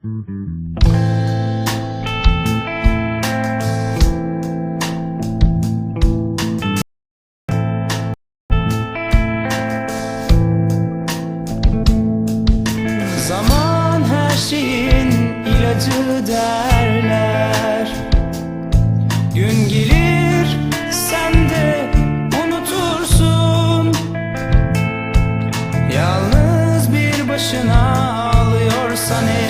Zaman her şeyin ilacı derler. Gün gelir sen de unutursun. Yalnız bir başına ağlıyorsan eğer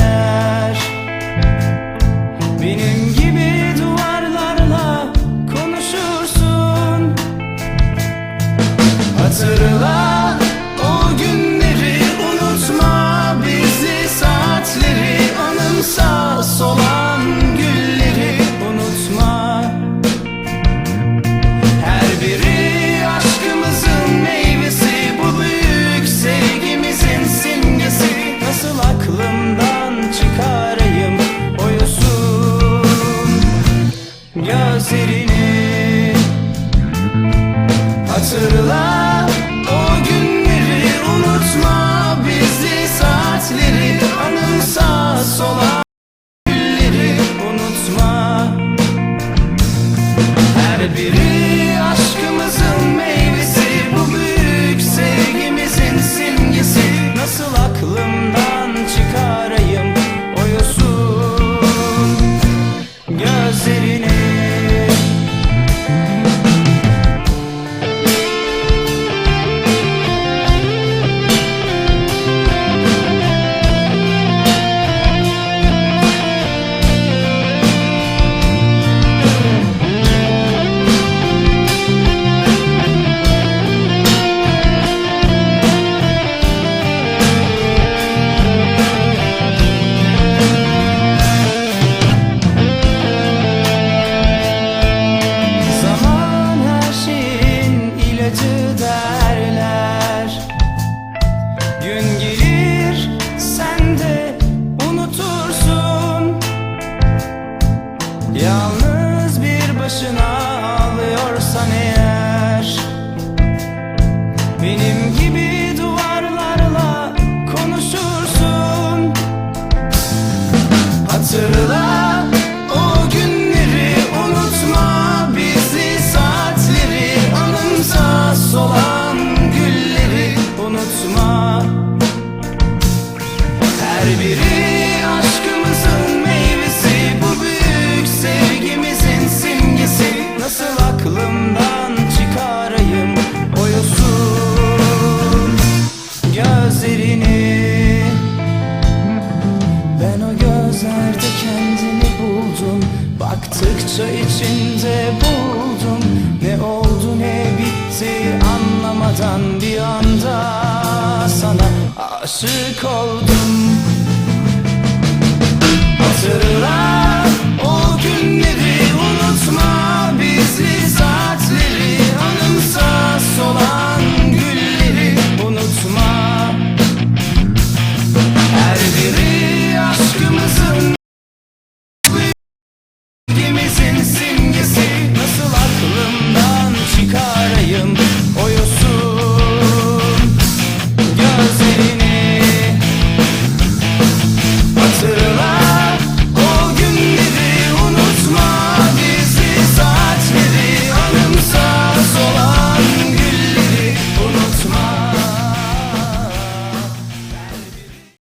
Her biri aşkımızın meyvesi. Bu büyük sevgimizin simgesi. Nasıl aklımdan çıkarayım oyusun gözlerini? Ben o gözlerde kendimi buldum. Baktıkça içinde buldum. Ne oldu ne bitti anlamadan bir anda Sana aşık oldum